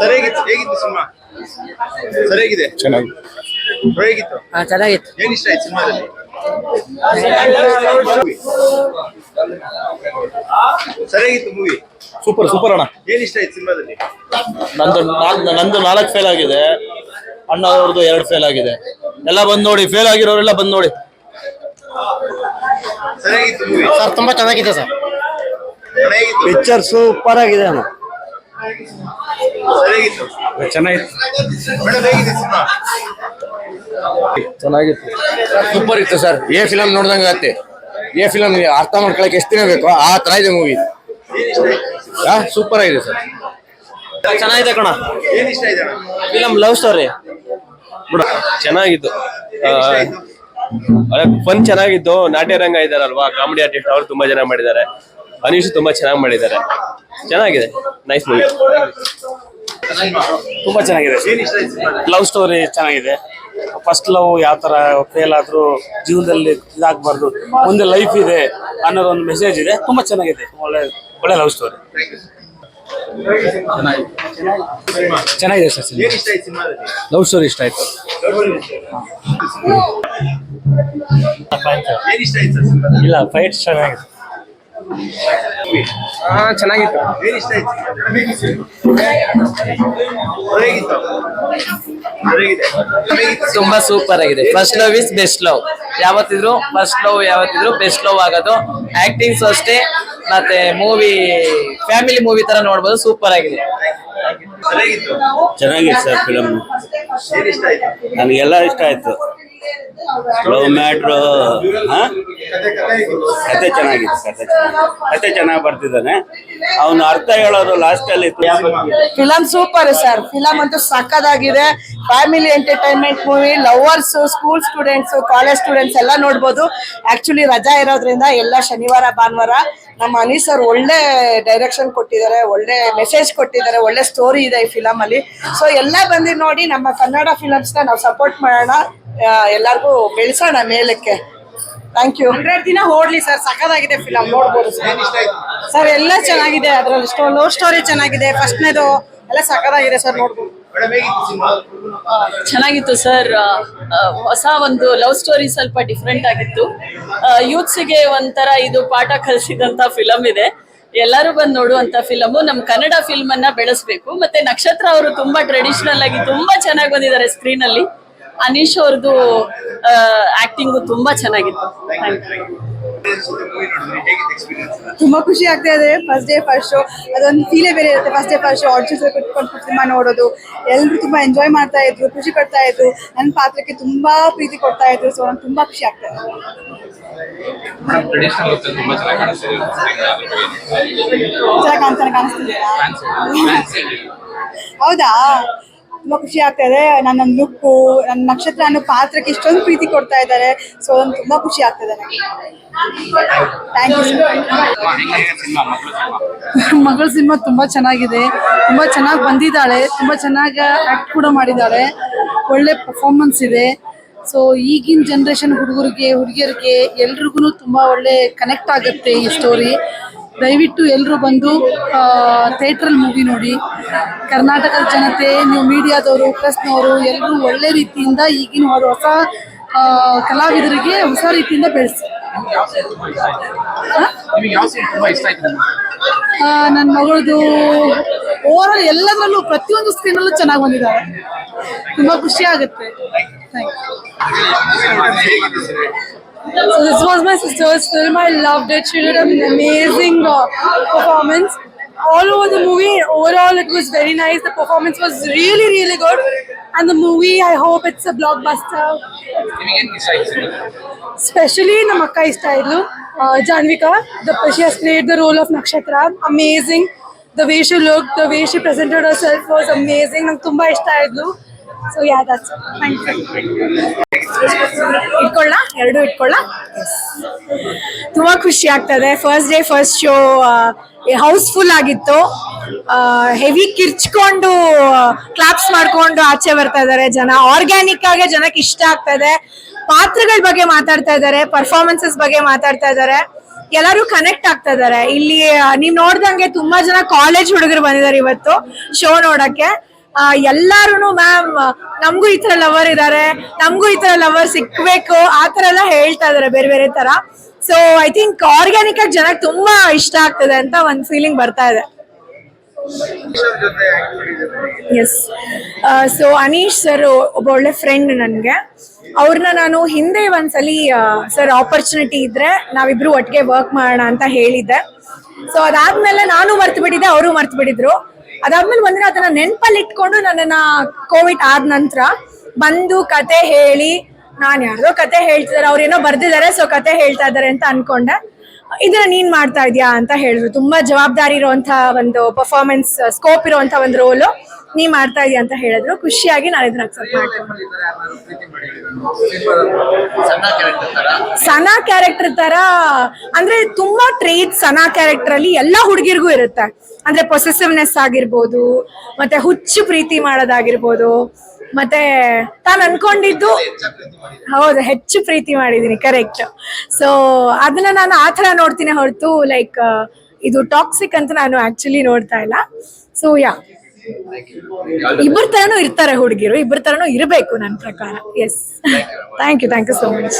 ಸರಿಯಾಗಿತ್ತು ಹೇಗಿತ್ತು ಸಿನಿಮಾ? ಸರಿಯಾಗಿದೆ? ಚೆನ್ನಾಗಿ ಹೇಗಿತ್ತು ಹಾ ಚೆನ್ನಾಗಿತ್ತು. ಏನ್ ಇಷ್ಟ ಆಯ್ತು ಸಿನಿಮಾದಲ್ಲಿ? ಸರಿಯಾಗಿತ್ತು ಮೂವಿ ಸೂಪರ್ ಸೂಪರ್ ಅಣ್ಣ. ಏನ್ ಇಷ್ಟ ಆಯ್ತು ಸಿನಿಮಾದಲ್ಲಿ? ನಂದು ನಾಲ್- ನಂದು ನಾಲ್ಕು ಫೇಲ್ ಆಗಿದೆ. ಅಣ್ಣ ಅವ್ರದ್ದು ಎರಡು ಫೇಲ್ ಆಗಿದೆ. ಎಲ್ಲ ಬಂದ್ ನೋಡಿ ಫೇಲ್ ಆಗಿರೋರೆಲ್ಲ ಬಂದ್ ನೋಡಿ. ಸರಿಯಾಗಿತ್ತು ಮೂವಿ ಸರ್ ತುಂಬಾ ಚೆನ್ನಾಗಿದೆ ಸರ್. ಪಿಕ್ಚರ್ ಸೂಪರ್ ಆಗಿದೆ ಅಣ್ಣ. ಚೆನ್ನಾಗಿತ್ತು. ಚೆನ್ನಾಗಿತ್ತು. ಸೂಪರ್ ಇತ್ತು ಸರ್. ಏ ಫಿಲಮ್ ನೋಡ್ದಂಗ ಆಗತ್ತೆ. ಏ ಫಿಲಮ್ ಅರ್ಥ ಮಾಡ್ಕೊಳಕ್ ಎಷ್ಟು ದಿನ ಬೇಕು? ಆ ತರ ಇದೆ ಮೂವಿ ಸೂಪರ್ ಆಗಿದೆ ಸರ್. ಚೆನ್ನಾಗಿದೆ ಕಣ. ಫಿಲಮ್ ಲವ್ ಸ್ಟೋರಿ ಚೆನ್ನಾಗಿತ್ತು. ಫನ್ ಚೆನ್ನಾಗಿತ್ತು. ನಾಟ್ಯ ರಂಗ ಇದಾರಲ್ವಾ? ಕಾಮಿಡಿ ಆರ್ಟಿಸ್ಟ್ ಅವರು ತುಂಬಾ ಜನ ಮಾಡಿದ್ದಾರೆ. ಅನೀಶ್ ತುಂಬಾ ಚೆನ್ನಾಗಿ ಮಾಡಿದ್ದಾರೆ. ಚೆನ್ನಾಗಿದೆ. ನೈಸ್ ಮೂವಿ ತುಂಬಾ ಚೆನ್ನಾಗಿದೆ. ಲವ್ ಸ್ಟೋರಿ ಚೆನ್ನಾಗಿದೆ. ಫಸ್ಟ್ ಲವ್ ಯಾವ ತರ ಫೇಲ್ ಆದ್ರೂ ಜೀವನದಲ್ಲಿ ಇದಾಗಬಾರ್ದು. ಮುಂದೆ ಲೈಫ್ ಇದೆ ಅನ್ನೋದು ಒಂದು ಮೆಸೇಜ್ ಇದೆ. ತುಂಬಾ ಚೆನ್ನಾಗಿದೆ. ಒಳ್ಳೆ ಒಳ್ಳೆ ಲವ್ ಸ್ಟೋರಿ ಚೆನ್ನಾಗಿದೆ ಸರ್ ಲವ್ ಸ್ಟೋರಿ ಇಷ್ಟ ಆಯ್ತು. ಇಲ್ಲ ಫೈಟ್ ಚೆನ್ನಾಗಿದೆ. ಚೆನ್ನಾಗಿತ್ತು. ಹೇಗಿದೆ ಹೇಗಿತ್ತು ತುಂಬಾ ಸೂಪರ್ ಆಗಿದೆ. First love is best love ಯಾವತ್ತಿದ್ರು first love ಯಾವತ್ತಿದ್ರು ಬೆಸ್ಟ್ ಲವ್ ಆಗೋದು. ಆಕ್ಟಿಂಗ್ಸ್ ಅಷ್ಟೇ ಮತ್ತೆ ಮೂವಿ ಫ್ಯಾಮಿಲಿ ಮೂವಿ ತರ ನೋಡ್ಬೋದು. ಸೂಪರ್ ಆಗಿದೆ. ಚೆನ್ನಾಗಿತ್ತು ಚೆನ್ನಾಗಿದೆ ಸರ್ ಫಿಲಮ್ ಏನ್ ಇಷ್ಟ ಆಯ್ತು ನನಗೆಲ್ಲ ಇಷ್ಟ ಆಯ್ತು. ಲವ್ ಮ್ಯಾಟ್ರು ಕತೆ ಚೆನ್ನಾಗಿದೆ ಕತೆ ಕತೆ ಚೆನ್ನಾಗಿ ಬರ್ತಿದ್ದಾನೆ. ಅವನು ಅರ್ಥ ಹೇಳೋದು ಲಾಸ್ಟ್ ಅಲ್ಲಿ ಫಿಲಮ್ ಸೂಪರ್ ಸರ್ ಫಿಲಮ್ ಅಂತೂ ಸಕ್ಕದಾಗಿದೆ family entertainment movie lovers school students college students ಎಲ್ಲ ನೋಡ್ಬೋದು. ಆಕ್ಚುಲಿ ರಜಾ ಇರೋದ್ರಿಂದ ಎಲ್ಲ ಶನಿವಾರ ಭಾನುವಾರ ನಮ್ಮ ಅನೀಸ್ ಸರ್ ಒಳ್ಳೆ ಡೈರೆಕ್ಷನ್ ಕೊಟ್ಟಿದ್ದಾರೆ ಒಳ್ಳೆ ಮೆಸೇಜ್ ಕೊಟ್ಟಿದ್ದಾರೆ ಒಳ್ಳೆ ಸ್ಟೋರಿ ಇದೆ ಈ ಫಿಲಮ್ ಅಲ್ಲಿ. ಸೊ ಎಲ್ಲ ಬಂದು ನೋಡಿ ನಮ್ಮ ಕನ್ನಡ ಫಿಲಮ್ಸ್ನ ನಾವು ಸಪೋರ್ಟ್ ಮಾಡೋಣ. ಎಲ್ಲಾರ್ಗೂ ಬೆಳೆಸೋಣ ಮೇಲಕ್ಕೆ. ಥ್ಯಾಂಕ್ ಯು ಹಂಡ್ರೆಡ್ ದಿನ ಓಡ್ಲಿ ಸರ್ ಸಕ್ಕದಾಗಿದೆ ಫಿಲಮ್ ನೋಡ್ಬೋದು ಸರ್. ಎಲ್ಲ ಚೆನ್ನಾಗಿದೆ ಅದ್ರಲ್ಲಿ ಸ್ಟೋ ಲವ್ ಸ್ಟೋರಿ ಚೆನ್ನಾಗಿದೆ ಫಸ್ಟ್ನೇದು ಎಲ್ಲ ಸಕ್ಕದಾಗಿದೆ ಸರ್ ನೋಡ್ಬೋದು. ಚೆನ್ನಾಗಿತ್ತು ಸರ್. ಹೊಸ ಒಂದು ಲವ್ ಸ್ಟೋರಿ ಸ್ವಲ್ಪ ಡಿಫ್ರೆಂಟ್ ಆಗಿತ್ತು. ಯೂತ್ಸ್ಗೆ ಒಂಥರ ಇದು ಪಾಠ ಕಲಿಸಿದಂತ ಫಿಲಮ್ ಇದೆ. ಎಲ್ಲರೂ ಬಂದು ನೋಡುವಂತ ಫಿಲಮು ನಮ್ಮ ಕನ್ನಡ ಫಿಲ್ಮ್ ಅನ್ನ ಬೆಳೆಸಬೇಕು. ಮತ್ತೆ ನಕ್ಷತ್ರ ಅವರು ತುಂಬಾ ಟ್ರೆಡಿಷನಲ್ ಆಗಿ ತುಂಬಾ ಚೆನ್ನಾಗಿ ಬಂದಿದ್ದಾರೆ ಸ್ಕ್ರೀನ್ ಅಲ್ಲಿ. ಅನೀಶ್ ಅವ್ರದ್ದು ಆಕ್ಟಿಂಗ್ ತುಂಬಾ ಚೆನ್ನಾಗಿತ್ತು. ತುಂಬಾ ಖುಷಿ ಆಗ್ತಾ ಇದೆ. ಫಸ್ಟ್ ಡೇ ಫಸ್ಟ್ ಶೋ ಅದೊಂದು ಫೀಲೇ ಬೇರೆ ಇರುತ್ತೆ. First day first show audience ಕುತ್ಕೊಂಡು ಸಿನಿಮಾ ನೋಡೋದು. ಎಲ್ಲರೂ ತುಂಬಾ ಎಂಜಾಯ್ ಮಾಡ್ತಾ ಇದ್ರು ಖುಷಿ ಪಡ್ತಾ ಇದ್ರು. ನನ್ನ ಪಾತ್ರಕ್ಕೆ ತುಂಬಾ ಪ್ರೀತಿ ಕೊಡ್ತಾ ಇದ್ರು. ಸೊ ನಂಗೆ ತುಂಬಾ ಖುಷಿ ಆಗ್ತಾ ಇದೆ. ಚೆನ್ನಾಗಿ ಕಾಣಿಸ್ತಿದ್ದೀರಾ ಹೌದಾ? ತುಂಬಾ ಖುಷಿ ಆಗ್ತಾ ಇದೆ. ನನ್ನ ಲುಕ್ಕು ನನ್ನ ನಕ್ಷತ್ರ ಅನ್ನೋ ಪಾತ್ರಕ್ಕೆ ಇಷ್ಟೊಂದು ಪ್ರೀತಿ ಕೊಡ್ತಾ ಇದ್ದಾರೆ. ಸೊ ಅದೊಂದು ತುಂಬಾ ಖುಷಿ ಆಗ್ತಾ ನನಗೆ ಥ್ಯಾಂಕ್ ಮಗಳ ಸಿನಿಮಾ ತುಂಬಾ ಚೆನ್ನಾಗಿದೆ. ತುಂಬಾ ಚೆನ್ನಾಗಿ ಬಂದಿದ್ದಾಳೆ. ತುಂಬಾ ಚೆನ್ನಾಗಿ ಆಕ್ಟ್ ಕೂಡ ಮಾಡಿದ್ದಾಳೆ. ಒಳ್ಳೆ ಪರ್ಫಾರ್ಮೆನ್ಸ್ ಇದೆ. ಸೊ ಈಗಿನ ಜನ್ರೇಷನ್ ಹುಡುಗರಿಗೆ, ಹುಡುಗಿಯರಿಗೆ ಎಲ್ರಿಗೂ ತುಂಬಾ ಒಳ್ಳೆ ಕನೆಕ್ಟ್ ಆಗುತ್ತೆ ಈ ಸ್ಟೋರಿ ದಯವಿಟ್ಟು ಎಲ್ಲರೂ ಬಂದು ಥಿಯೇಟ್ರಲ್ಲಿ ಮೂವಿ ನೋಡಿ. ಕರ್ನಾಟಕದ ಜನತೆ ನೀವು ಮೀಡಿಯಾದವರು ಪ್ರೆಸ್ನವರು ಎಲ್ಲರೂ ಒಳ್ಳೆ ರೀತಿಯಿಂದ ಈಗಿನ ಹೊಸ ಕಲಾವಿದರಿಗೆ ಹೊಸ ರೀತಿಯಿಂದ ಬೆಳೆಸಿ. ನನ್ನ ಮಗಳದು ಓವರ್ ಆಲ್ ಎಲ್ಲದರಲ್ಲೂ ಪ್ರತಿಯೊಂದು ಸ್ಕ್ರೀನಲ್ಲೂ ಚೆನ್ನಾಗಿ ಬಂದಿದ್ದಾರೆ. ತುಂಬಾ ಖುಷಿ ಆಗುತ್ತೆ. Thank you So this was my sister's film. I loved it. She did an amazing uh, performance all over the movie. Overall, it was very nice. The performance was really, really good. And the movie, I hope it's a blockbuster. Especially in the Makai style. Uh, Janvika, the, she has played the role of Nakshatra. Amazing. The way she looked, the way she presented herself was amazing. And Tumba Ishtayadlu. So ya that's ಇಟ್ಕೊಳ್ಳ? ಎರಡು ಇಟ್ಕೊಳ್ಳ? ತುಂಬಾ ಖುಷಿ ಆಗ್ತದೆ. First day first show houseful ಆಗಿತ್ತು. Heavy ಕಿರ್ಚ್ಕೊಂಡು claps ಮಾಡ್ಕೊಂಡು ಆಚೆ ಬರ್ತಾ ಇದಾರೆ ಜನ. ಆರ್ಗ್ಯಾನಿಕ್ ಆಗಿ ಜನಕ್ಕೆ ಇಷ್ಟ ಆಗ್ತಾ ಪಾತ್ರಗಳ ಬಗ್ಗೆ ಮಾತಾಡ್ತಾ ಇದ್ದಾರೆ ಪರ್ಫಾರ್ಮೆನ್ಸಸ್ ಬಗ್ಗೆ ಮಾತಾಡ್ತಾ ಇದ್ದಾರೆ. ಎಲ್ಲರೂ ಕನೆಕ್ಟ್ ಆಗ್ತಾ ಇದಾರೆ ಇಲ್ಲಿ ನೀವ್ ನೋಡ್ದಂಗೆ ತುಂಬಾ ಜನ ಕಾಲೇಜ್ ಹುಡುಗರು ಬಂದಿದ್ದಾರೆ ಇವತ್ತು ಶೋ ನೋಡಕ್ಕೆ. ಎಲ್ಲಾರು ಮ್ಯಾಮ್ ನಮಗೂ ಈ ತರ ಲವರ್ ಇದ್ದಾರೆ ನಮಗೂ ಈ ತರ ಲವರ್ ಸಿಕ್ಬೇಕು, ಆ ತರ ಎಲ್ಲ ಹೇಳ್ತಾ ಇದಾರೆ ಬೇರೆ ಬೇರೆ ತರ. ಸೊ ಐ ಥಿಂಕ್ ಆರ್ಗ್ಯಾನಿಕ್ ಆಗಿ ಜನಕ್ಕೆ ತುಂಬಾ ಇಷ್ಟ ಆಗ್ತದೆ ಅಂತ ಒಂದ್ ಫೀಲಿಂಗ್ ಬರ್ತಾ ಇದೆ. ಎಸ್ ಸೊ ಅನೀಶ್ ಸರ್ ಒಬ್ಬ ಒಳ್ಳೆ ಫ್ರೆಂಡ್ ನನಗೆ. ಅವ್ರನ್ನ ನಾನು ಹಿಂದೆ ಒಂದ್ಸಲಿ ಸರ್ ಆಪರ್ಚುನಿಟಿ ಇದ್ರೆ ನಾವಿಬ್ರು ಒಟ್ಟಿಗೆ ವರ್ಕ್ ಮಾಡೋಣ ಅಂತ ಹೇಳಿದ್ದೆ. ಸೊ ಅದಾದ್ಮೇಲೆ ನಾನು ಮರ್ತು ಬಿಟ್ಟಿದ್ದೆ ಅವರು ಮರ್ತು ಬಿಟ್ಟಿದ್ರು ಅದಾದ್ಮೇಲೆ ಒಂದಿನ ಅದನ್ನ ನೆನ್ಪಲ್ಲಿ ಇಟ್ಕೊಂಡು ನನ್ನನ್ನ ಕೋವಿಡ್ ಆದ ನಂತರ ಬಂದು ಕತೆ ಹೇಳಿ, ನಾನು ಯಾರೋ ಕತೆ ಹೇಳ್ತಿದ್ದಾರೆ ಅವ್ರೇನೋ ಬರ್ದಿದ್ದಾರೆ ಸೊ ಕತೆ ಹೇಳ್ತಾ ಇದ್ದಾರೆ ಅಂತ ಅನ್ಕೊಂಡೆ. ಇದನ್ನ ನೀನ್ ಮಾಡ್ತಾ ಇದೀಯಾ ಅಂತ ಹೇಳಿದ್ರು. ತುಂಬಾ ಜವಾಬ್ದಾರಿ ಇರುವಂತ ಒಂದು ಪರ್ಫಾರ್ಮೆನ್ಸ್ ಸ್ಕೋಪ್ ಇರುವಂತ ಒಂದು ರೋಲು ನೀ ಮಾಡ್ತಾ ಇದೀಯ ಅಂತ ಹೇಳಿದ್ರು. ಖುಷಿಯಾಗಿ ನಾನು ಇದನ್ನ ಅಕ್ಸೆಪ್ಟ್ ಮಾಡ್ತೀನಿ. ಸನಾ ಕ್ಯಾರೆಕ್ಟರ್ ತರ ಅಂದ್ರೆ ತುಂಬಾ ಟ್ರೇಟ್ ಸನಾ ಕ್ಯಾರೆಕ್ಟರ್ ಅಲ್ಲಿ ಎಲ್ಲಾ ಹುಡುಗಿರ್ಗೂ ಇರುತ್ತೆ. ಅಂದ್ರೆ ಪೊಸೆಸಿವ್ನೆಸ್ ಆಗಿರ್ಬೋದು ಮತ್ತೆ ಹುಚ್ಚು ಪ್ರೀತಿ ಮಾಡೋದಾಗಿರ್ಬೋದು ಮತ್ತೆ ತಾನು ಅನ್ಕೊಂಡಿದ್ದು ಹೌದು ಹೆಚ್ಚು ಪ್ರೀತಿ ಮಾಡಿದೀನಿ ಕರೆಕ್ಟ್ ಸೊ ಅದನ್ನ ನಾನು ಆ ಥರ ನೋಡ್ತೀನಿ ಹೊರತು ಲೈಕ್ ಇದು ಟಾಕ್ಸಿಕ್ ಅಂತ ನಾನು ಆಕ್ಚುಲಿ ನೋಡ್ತಾ ಇಲ್ಲ. ಸೊ ಯಾ ಇಬ್ಬರ ತರನು ಇರ್ತಾರೆ ಹುಡುಗಿರು, ಇಬ್ಬರ ತರನು ಇರಬೇಕು ನನ್ನ ಪ್ರಕಾರ. Yes thank you thank you so much